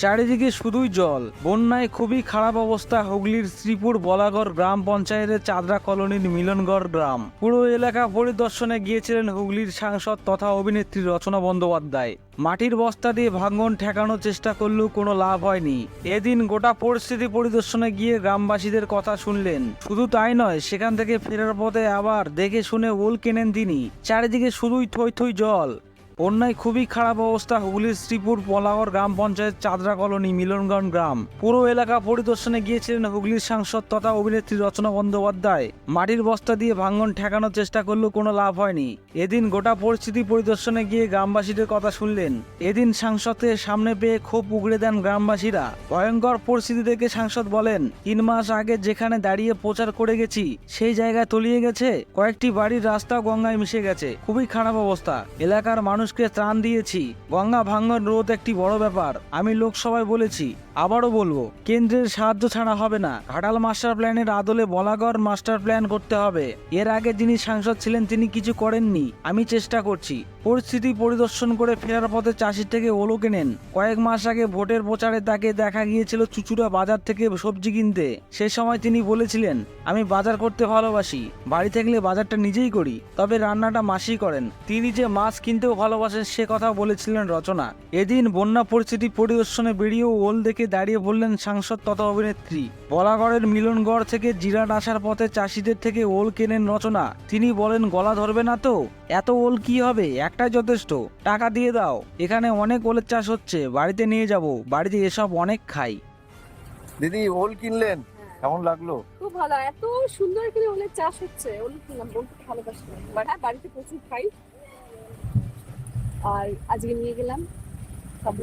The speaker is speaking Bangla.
চারিদিকে শুধুই জল। বন্যায় খুবই খারাপ অবস্থা হুগলির শ্রীপুর বলাগড় গ্রাম পঞ্চায়েতের চাঁদরা কলোনির মিলনগড় গ্রাম। পুরো এলাকা পরিদর্শনে গিয়েছিলেন হুগলির সাংসদ তথা অভিনেত্রী রচনা বন্দ্যোপাধ্যায়। মাটির বস্তা দিয়ে ভাঙন ঠেকানোর চেষ্টা করলেও কোনো লাভ হয়নি। এদিন গোটা পরিস্থিতি পরিদর্শনে গিয়ে গ্রামবাসীদের কথা শুনলেন। শুধু তাই নয়, সেখান থেকে ফেরার পথে আবার দেখে শুনে ওল কেনেন তিনি। চারিদিকে শুধুই থই থই জল। বন্যায় খুবই খারাপ অবস্থা হুগলির শ্রীপুর, পলাগড় গ্রাম পঞ্চায়েত চাঁদরা কলোনি, মিলনগঞ্জ গ্রাম। পুরো এলাকা পরিদর্শনে গিয়েছিলেন হুগলির সাংসদ তথা অভিনেত্রী রচনা বন্দ্যোপাধ্যায়। মাটির বস্তা দিয়ে ভাঙন ঠেকানোর চেষ্টা করলেও কোনো লাভ হয়নি। এদিন গোটা পরিস্থিতি পরিদর্শনে গিয়ে গ্রামবাসীদের কথা শুনলেন। এদিন সাংসদের সামনে পেয়ে ক্ষোভ উগড়ে দেন গ্রামবাসীরা। ভয়ঙ্কর পরিস্থিতি দেখে সাংসদ বলেন, তিন মাস আগে যেখানে দাঁড়িয়ে প্রচার করে গেছি, সেই জায়গায় তলিয়ে গেছে, কয়েকটি বাড়ির রাস্তা গঙ্গায় মিশে গেছে। খুবই খারাপ অবস্থা। এলাকার মানুষকে ত্রাণ দিয়েছি। গঙ্গা ভাঙ্গন রোধ একটি বড় ব্যাপার, আমি লোকসভায় বলেছি। আবারও বলব, কেন্দ্রের সাহায্য ছাড়া হবে না। ঘাটাল মাস্টার প্ল্যানের আদলে বলাগড় মাস্টার প্ল্যান করতে হবে। এর আগে যিনি সাংসদ ছিলেন, তিনি কিছু করেননি। আমি চেষ্টা করছি। পরিস্থিতি পরিদর্শন করে ফেরার পথে চাষির থেকে ওলো কেনেন কয়েক মাস আগে ভোটের প্রচারে তাকে দেখা গিয়েছিল চুচুড়া বাজার থেকে সবজি কিনতে। সে সময় তিনি বলেছিলেন, আমি বাজার করতে ভালোবাসি, বাড়ি থাকলে বাজারটা নিজেই করি, তবে রান্নাটা মাসি করেন। তিনি যে মাছ কিনতেও ভালোবাসেন সে কথা বলেছিলেন রচনা। এদিন বন্যা পরিস্থিতি পরিদর্শনে বেরিয়েও ওল দেখে দাঁড়িয়ে বললেন সাংসদ তথা অভিনেত্রী, বলাগড়ের মিলনগড় থেকে জিরাট আসার পথে চাষিদের থেকে ওল কেনেন রচনা। তিনি বলেন, গলা ধরবে না তো? এত ওল কি হবে? একটাই যথেষ্ট। টাকা দিয়ে দাও। এখানে অনেক ওলের চাষ হচ্ছে। বাড়িতে নিয়ে যাব। বাড়িতে এসব অনেক খাই। দিদি ওল কিনলেন? কেমন লাগল? খুব ভালো। এত সুন্দর করে ওলের চাষ হচ্ছে। ওল কিনলাম বলতে ভালোবাসি হ্যাঁ বাড়িতে প্রচুর খাই। আর আজকে নিয়ে গেলাম খাব